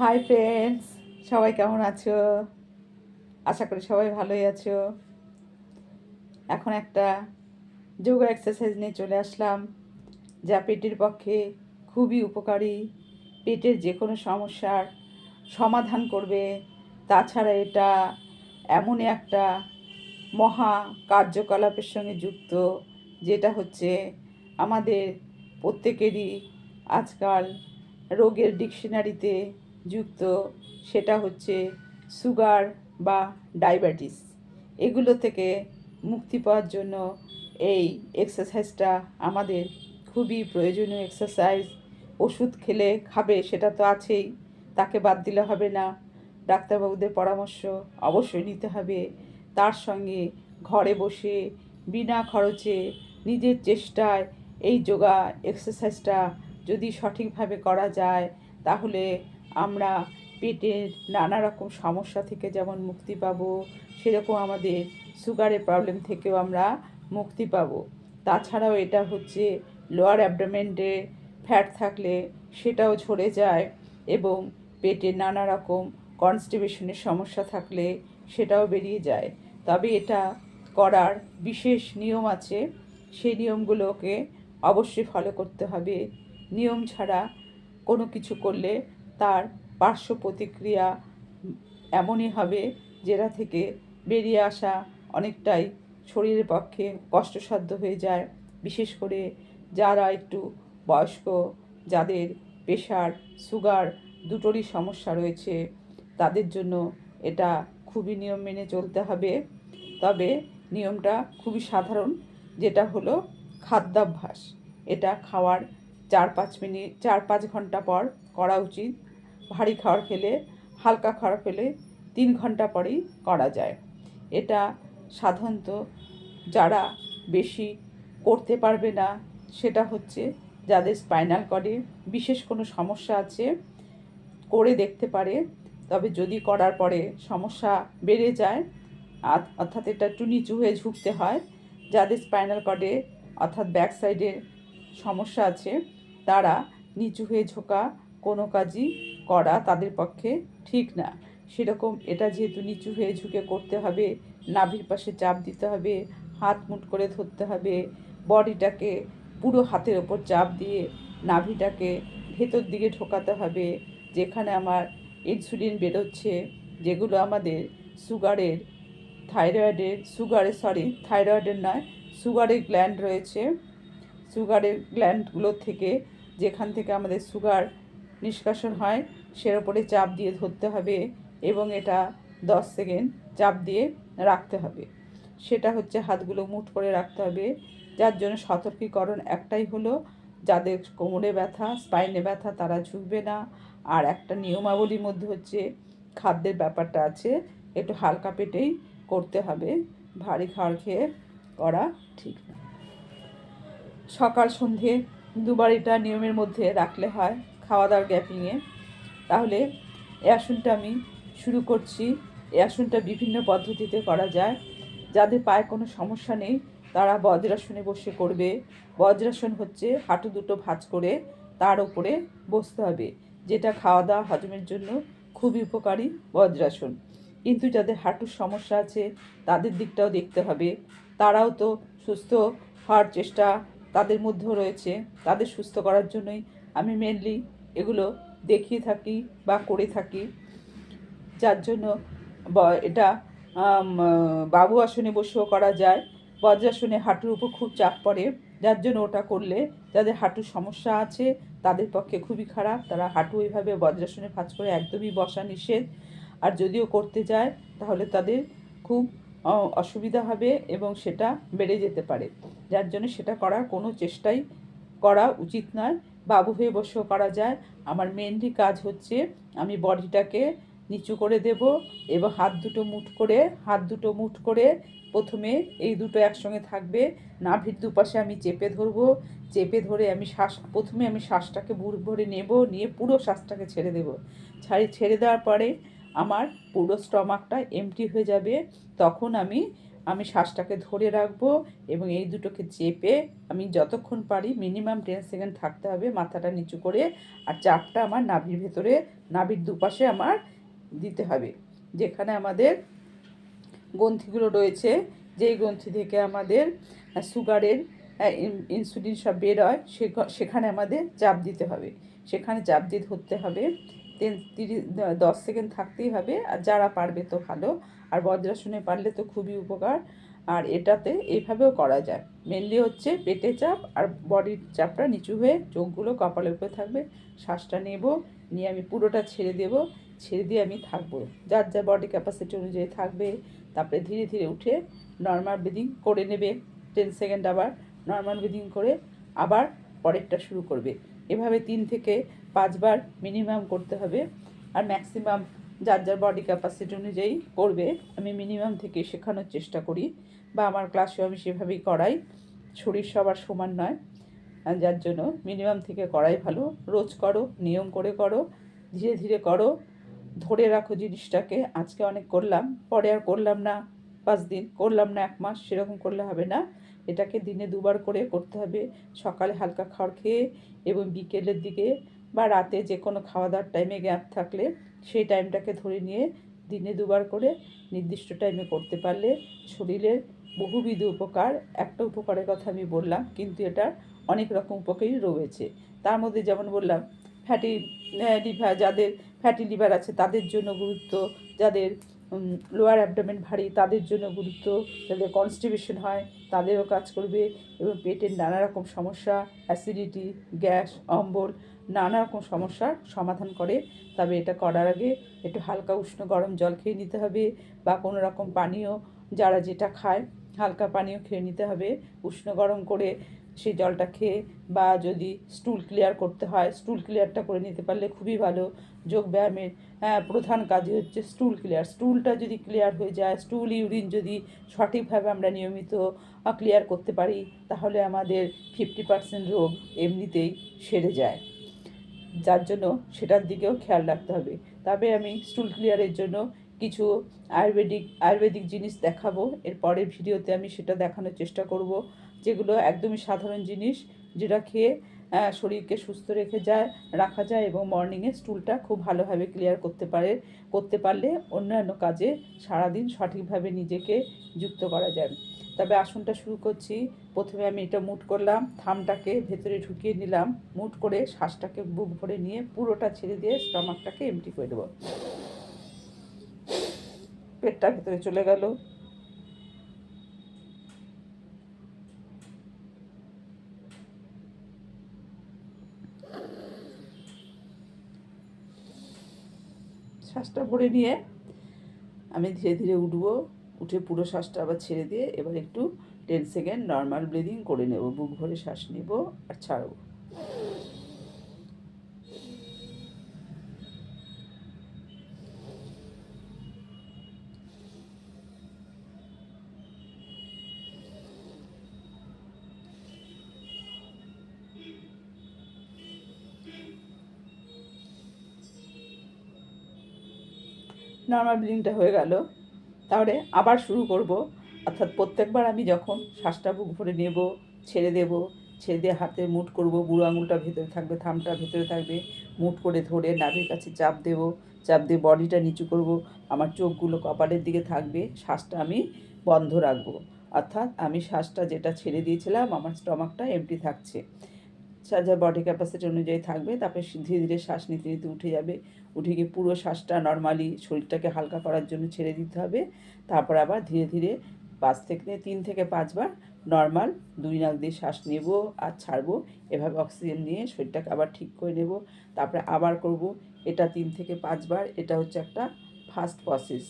Hi friends সবাই কেমন আছো? আশা করি সবাই ভালোই আছো। এখন একটা যোগা এক্সারসাইজ নিয়ে চলে আসলাম, যা পেটের পক্ষে খুবই উপকারী। পেটের যে কোনো সমস্যার সমাধান করবে। তাছাড়া এটা এমনই একটা মহা কার্যকলাপের সঙ্গে যুক্ত, যেটা হচ্ছে আমাদের প্রত্যেকেরই আজকাল রোগের ডিকশনারিতে যুক্ত, সেটা হচ্ছে সুগার বা ডায়াবেটিস। এগুলো থেকে মুক্তি পাওয়ার জন্য এই এক্সারসাইজটা আমাদের খুবই প্রয়োজনীয় এক্সারসাইজ। ওষুধ খেলে খাবে, সেটা তো আছেই, তাকে বাদ দিলে হবে না। ডাক্তারবাবুদের পরামর্শ অবশ্যই নিতে হবে। তার সঙ্গে ঘরে বসে বিনা খরচে নিজের চেষ্টায় এই যোগা এক্সারসাইজটা যদি সঠিকভাবে করা যায়, তাহলে আমরা পেটের নানা রকম সমস্যা থেকে যেমন মুক্তি পাবো, সেরকম আমাদের সুগারের প্রবলেম থেকেও আমরা মুক্তি পাবো। তাছাড়াও এটা হচ্ছে লোয়ার অ্যাবডোমেন্টে ফ্যাট থাকলে সেটাও ঝরে যায় এবং পেটে নানা রকম কনস্টিপেশনের সমস্যা থাকলে সেটাও বেরিয়ে যায়। তবে এটা করার বিশেষ নিয়ম আছে, সেই নিয়মগুলোকে অবশ্যই ফলো করতে হবে। নিয়ম ছাড়া কোনো কিছু করলে তার পার্শ্ব প্রতিক্রিয়া এমনই হবে যেটা থেকে বেরিয়ে আসা অনেকটাই শরীরের পক্ষে কষ্টসাধ্য হয়ে যায়। বিশেষ করে যারা একটু বয়স্ক, যাদের প্রেশার, সুগার দুটোরই সমস্যা রয়েছে, তাদের জন্য এটা খুবই নিয়ম মেনে চলতে হবে। তবে নিয়মটা খুবই সাধারণ, যেটা হলো খাদ্যাভ্যাস। এটা খাওয়ার চার পাঁচ মিনিট চার পাঁচ ঘণ্টা পর করা উচিত। ভারী খাবার খেলে, হালকা খাবার খেলে তিন ঘণ্টা পরেই করা যায়। এটা সাধারণত যারা বেশি করতে পারবে না, সেটা হচ্ছে যাদের স্পাইনাল কর্ডে বিশেষ কোনো সমস্যা আছে, করে দেখতে পারে। তবে যদি করার পরে সমস্যা বেড়ে যায় অর্থাৎ এটা একটু নিচু হয়ে ঝুঁকতে হয়, যাদের স্পাইনাল কর্ডে, অর্থাৎ ব্যাক সাইডে সমস্যা আছে, তারা নিচু হয়ে ঝোঁকা কোনো কাজই করা তাদের পক্ষে ঠিক না। সেরকম এটা যেহেতু নিচু হয়ে ঝুঁকে করতে হবে, নাভির পাশে চাপ দিতে হবে, হাত মুট করে ধরতে হবে, বডিটাকে পুরো হাতের ওপর চাপ দিয়ে নাভিটাকে ভেতর দিকে ঢোকাতে হবে, যেখানে আমার ইনসুলিন বেরোচ্ছে, যেগুলো আমাদের সুগারের থাইরয়েডের সুগারের সরি থাইরয়েডের নয় সুগারের গ্ল্যান্ড রয়েছে। সুগারের গ্ল্যান্ডগুলোর থেকে যেখান থেকে আমাদের সুগার নিষ্কাশন হয় সের ওপরে চাপ দিয়ে ধরতে হবে এবং এটা দশ সেকেন্ড চাপ দিয়ে রাখতে হবে। সেটা হচ্ছে হাতগুলো মুঠ করে রাখতে হবে। যার জন্য সতর্কীকরণ একটাই হলো, যাদের কোমরে ব্যথা, স্পাইনে ব্যথা তারা ঝুঁকবে না। আর একটা নিয়মাবলীর মধ্যে হচ্ছে খাদ্যের ব্যাপারটা আছে, একটু হালকা পেটেই করতে হবে। ভারী খাবার খেয়ে করা ঠিক না। সকাল সন্ধে দুবার এটা নিয়মের মধ্যে রাখলে হয়। খাওয়া দাওয়ার গ্যাপিংয়ে তাহলে এই আসনটা আমি শুরু করছি। এই আসনটা বিভিন্ন পদ্ধতিতে করা যায়। যাদের পায়ে কোনো সমস্যা নেই, তারা বজ্রাসনে বসে করবে। বজ্রাসন হচ্ছে হাঁটু দুটো ভাঁজ করে তার উপরে বসতে হবে। যেটা খাওয়া দাওয়া, হজমের জন্য খুবই উপকারী বজ্রাসন। কিন্তু যাদের হাঁটুর সমস্যা আছে, তাদের দিকটাও দেখতে হবে। তারাও তো সুস্থ হওয়ার চেষ্টা তাদের মধ্যেও রয়েছে। তাদের সুস্থ করার জন্যই আমি মেনলি এগুলো দেখিয়ে থাকি বা করে থাকি। যার জন্য এটা বাবু আসনে বসেও করা যায় বজ্রাসনে হাঁটুর উপর খুব চাপ পড়ে। যার জন্য ওটা করলে যাদের হাঁটুর সমস্যা আছে, তাদের পক্ষে খুবই খারাপ। তারা হাঁটু ওইভাবে বজ্রাসনে ভাঁজ করে একদমই বসা নিষেধ। আর যদিও করতে যায়, তাহলে তাদের খুব অসুবিধা হবে এবং সেটা বেড়ে যেতে পারে। যার জন্য সেটা করার কোনো চেষ্টাই করা উচিত নয়। বাবু হয়ে বসেও করা যায়। আমার মেনলি কাজ হচ্ছে আমি বডিটাকে নিচু করে দেব এবং হাত দুটো মুঠ করে, হাত দুটো মুঠ করে প্রথমে এই দুটো একসঙ্গে থাকবে। নাভির দুপাশে আমি চেপে ধরবো। চেপে ধরে আমি শ্বাস, প্রথমে আমি শ্বাসটাকে বুড় ভরে নেব, নিয়ে পুরো শ্বাসটাকে ছেড়ে দেব। ছাড়ি, ছেড়ে দেওয়ার পরে আমার পুরো স্টমাকটা এমটি হয়ে যাবে। তখন আমি আমি শ্বাসটাকে ধরে রাখব এবং এই দুটোকে চেপে আমি যতক্ষণ পারি মিনিমাম টেন সেকেন্ড থাকতে হবে মাথাটা নিচু করে আর চাপটা আমার নাভির ভেতরে, নাভির দুপাশে আমার দিতে হবে। যেখানে আমাদের গ্রন্থিগুলো রয়েছে, যেই গ্রন্থি থেকে আমাদের সুগারের ইনসুলিন সব বের হয় সেখানে আমাদের চাপ দিতে হবে। সেখানে চাপ দিয়ে ধরতে হবে। তিরিশ দশ সেকেন্ড থাকতেই হবে। আর যারা পারবে তো ভালো। আর বজ্রাসনে পারলে তো খুবই উপকার। আর এটাতে এইভাবেও করা যায়। মেনলি হচ্ছে পেটে চাপ আর বডির চাপটা নিচু হয়ে চোখগুলো কপালের উপরে থাকবে। শ্বাসটা নেব, নিয়ে আমি পুরোটা ছেড়ে দেব। ছেড়ে দিয়ে আমি থাকব। যার যা বডি ক্যাপাসিটি অনুযায়ী থাকবে, তারপরে ধীরে ধীরে উঠে নর্মাল ব্রিদিং করে নেবে। টেন সেকেন্ড আবার নর্মাল ব্রিদিং করে আবার পরেরটা শুরু করবে। এভাবে তিন থেকে পাঁচবার মিনিমাম করতে হবে। আর ম্যাক্সিমাম যার যার বডি ক্যাপাসিটি অনুযায়ী করবে, আমি মিনিমাম থেকে শেখানোর চেষ্টা করি বা আমার ক্লাসেও আমি সেভাবেই করাই। শরীর সবার সমান নয় যার জন্য মিনিমাম থেকে করাই ভালো। রোজ করো, নিয়ম করে করো, ধীরে ধীরে করো। ধরে রাখো জিনিসটাকে, আজকে অনেক করলাম, পরে আর করলাম না, পাঁচ দিন, করলাম না এক মাস, সেরকম করলে হবে না। এটাকে দিনে দুবার করে করতে হবে। সকালে হালকা খাওয়ার খেয়ে এবং বিকেলের দিকে বা রাতে যে কোনো খাওয়া দাওয়ার টাইমে গ্যাপ থাকলে সেই টাইমটাকে ধরে নিয়ে দিনে দুবার করে নির্দিষ্ট টাইমে করতে পারলে শরীরের বহুবিধ উপকার। একটা উপকারের কথা আমি বললাম, কিন্তু এটার অনেক রকম উপকারই রয়েছে। তার মধ্যে যেমন বললাম ফ্যাটি লিভার যাদের ফ্যাটি লিভার আছে তাদের জন্য গুরুত্ব, যাদের লোয়ার অ্যাবডোমেন ভারী, তাদের জন্য গুরুত্ব যাদের কনস্টিবিউশন হয়, তাদেরও কাজ করবে এবং পেটের নানা রকম সমস্যা অ্যাসিডিটি গ্যাস, অম্বল, নানা রকম সমস্যার সমাধান করে। তবে এটা করার আগে একটু হালকা উষ্ণ গরম জল খেয়ে নিতে হবে বা কোনো রকম পানীয়, যারা যেটা খায়, হালকা পানীয় খেয়ে নিতে হবে। উষ্ণ গরম করে সেই জলটা খেয়ে বা যদি স্টুল ক্লিয়ার করতে হয় স্টুল ক্লিয়ারটা করে নিতে পারলে খুবই ভালো। যোগ ব্যায়ামের হ্যাঁ, প্রধান কাজই হচ্ছে স্টুল ক্লিয়ার স্টুলটা যদি ক্লিয়ার হয়ে যায় স্টুল ইউরিন যদি সঠিকভাবে আমরা নিয়মিত ক্লিয়ার করতে পারি তাহলে আমাদের ফিফটি পার্সেন্ট রোগ এমনিতেই সেরে যায়। যার জন্য সেটার দিকেও খেয়াল রাখতে হবে। তবে আমি স্টুল ক্লিয়ারের জন্য কিছু আয়ুর্বেদিক আয়ুর্বেদিক জিনিস দেখাবো। এর পরের ভিডিওতে আমি সেটা দেখানোর চেষ্টা করব। যেগুলো একদমই সাধারণ জিনিস, যেটা খেয়ে শরীরকে সুস্থ রেখে যায়, রাখা যায় এবং মর্নিংয়ে স্টুলটা খুব ভালোভাবে ক্লিয়ার করতে পারে, করতে পারলে অন্যান্য কাজে সারাদিন সঠিকভাবে নিজেকে যুক্ত করা যায়। তবে আসনটা শুরু করছি। প্রথমে আমি এটা মুট করলাম, থামটাকে ভেতরে ঢুকিয়ে নিলাম, মুট করে শ্বাসটাকে বুক ভরে নিয়ে পুরোটা ছেড়ে দিয়ে স্টমাকটাকে এমটি করে দেবো। পেটটা ভেতরে চলে গেল। শ্বাসটা ভরে নিয়ে আমি ধীরে ধীরে উঠব, উঠে পুরো শ্বাসটা আবার ছেড়ে দিয়ে এবার একটু টেন সেকেন্ড নর্মাল ব্রিদিং করে নেব, বুক ভরে শ্বাস নেব আর ছাড়বো। নর্মাল ব্লিডিংটা হয়ে গেল। তাহলে আবার শুরু করব। অর্থাৎ প্রত্যেকবার আমি যখন শ্বাসটা বুক ভরে নেব, ছেড়ে দেব, ছেড়ে দিয়ে হাতে মুট করব, বুড়ো আঙুলটা ভেতরে থাকবে, থামটা ভেতরে থাকবে মুট করে ধরে নাভির কাছে চাপ দেব, চাপ দিয়ে বডিটা নিচু করব, আমার চোখগুলো কপালের দিকে থাকবে, শ্বাসটা আমি বন্ধ রাখব। অর্থাৎ আমি শ্বাসটা যেটা ছেড়ে দিয়েছিলাম, আমার স্টমাকটা এমটি থাকছে। যা বডি ক্যাপাসিটি অনুযায়ী থাকবে, তারপরে ধীরে ধীরে শ্বাস নিতে নিতে উঠে যাবে। উঠে গিয়ে পুরো শ্বাসটা নর্মালি শরীরটাকে হালকা করার জন্য ছেড়ে দিতে হবে। তারপর আবার ধীরে ধীরে পাঁচ থেকে তিন থেকে পাঁচবার নর্মাল দুই নাক দিয়ে শ্বাস নেব আর ছাড়বো। এভাবে অক্সিজেন নিয়ে শরীরটাকে আবার ঠিক করে নেব। তারপরে আবার করব। এটা তিন থেকে পাঁচবার, এটা হচ্ছে একটা ফার্স্ট প্রসেস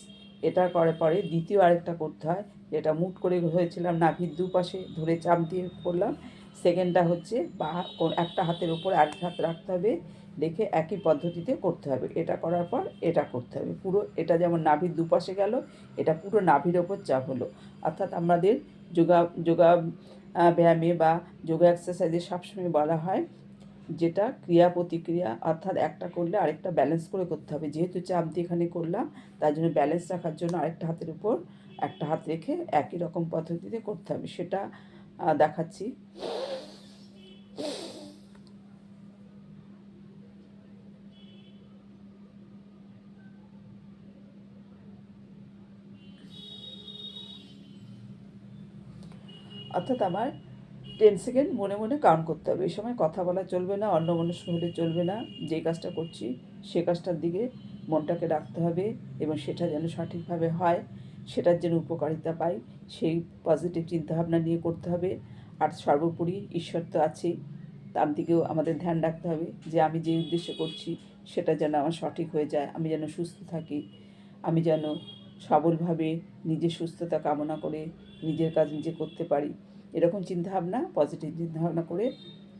এটা করার পরে দ্বিতীয় আরেকটা করতে হয়। যেটা মুট করে হয়েছিলাম নাভির দুপাশে, ধরে চাপ দিয়ে করলাম। সেকেন্ডটা হচ্ছে বা একটা হাতের ওপর আরেক হাত রাখতে হবে রেখে একই পদ্ধতিতে করতে হবে। এটা করার পর এটা করতে হবে। পুরো এটা যেমন নাভির দুপাশে গেল, এটা পুরো নাভির ওপর চাপ হলো। অর্থাৎ আমাদের যোগা যোগা ব্যায়ামে বা যোগা এক্সারসাইজে সবসময় বলা হয় যেটা ক্রিয়া প্রতিক্রিয়া, অর্থাৎ একটা করলে আরেকটা ব্যালেন্স করে করতে হবে। যেহেতু চাপ দিয়ে এখানে করলাম, তার জন্য ব্যালেন্স রাখার জন্য আরেকটা হাতের উপর একটা হাত রেখে একই রকম পদ্ধতিতে করতে হবে। সেটা দেখাচ্ছি। অর্থাৎ আমার টেন সেকেন্ড মনে মনে কাউন্ট করতে হবে। এই সময় কথা বলা চলবে না, অন্য মনস্ক হলে চলবে না। যে কাজটা করছি, সে কাজটার দিকে মনটাকে রাখতে হবে এবং সেটা যেন সঠিকভাবে হয়। সেটার যেন উপকারিতা পাই। সেই পজিটিভ চিন্তাভাবনা নিয়ে করতে হবে। আর সর্বোপরি ঈশ্বর তো আছেই তার দিকেও আমাদের ধ্যান রাখতে হবে যে আমি যে উদ্দেশ্যে করছি সেটা যেন আমার সঠিক হয়ে যায়, আমি যেন সুস্থ থাকি, আমি যেন সবলভাবে নিজের সুস্থতা কামনা করে নিজের কাজ নিজে করতে পারি। এরকম চিন্তাভাবনা পজিটিভ চিন্তাভাবনা করে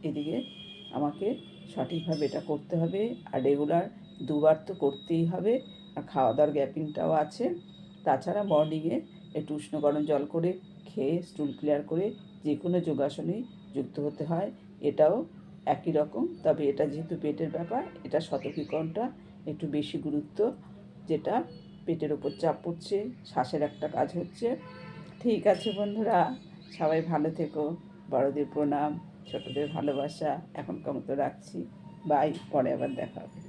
এদিকে আমাকে সঠিকভাবে এটা করতে হবে। আর রেগুলার দুবার তো করতেই হবে। আর খাওয়া দাওয়ার গ্যাপিংটাও আছে। তাছাড়া মর্নিংয়ে একটু উষ্ণ গরম জল করে খেয়ে স্টুল ক্লিয়ার করে যে কোনো যোগাসনেই যুক্ত হতে হয়। এটাও একই রকম, তবে এটা যেহেতু পেটের ব্যাপার, এটা শতকীকরণটা একটু বেশি গুরুত্ব, যেটা পেটের ওপর চাপ পড়ছে, শ্বাসের একটা কাজ হচ্ছে। ঠিক আছে বন্ধুরা, সবাই ভালো থেকো, বড়দের প্রণাম, ছোটদের ভালোবাসা, এখনকার মতো রাখছি। বাই, পরে আবার দেখা হবে।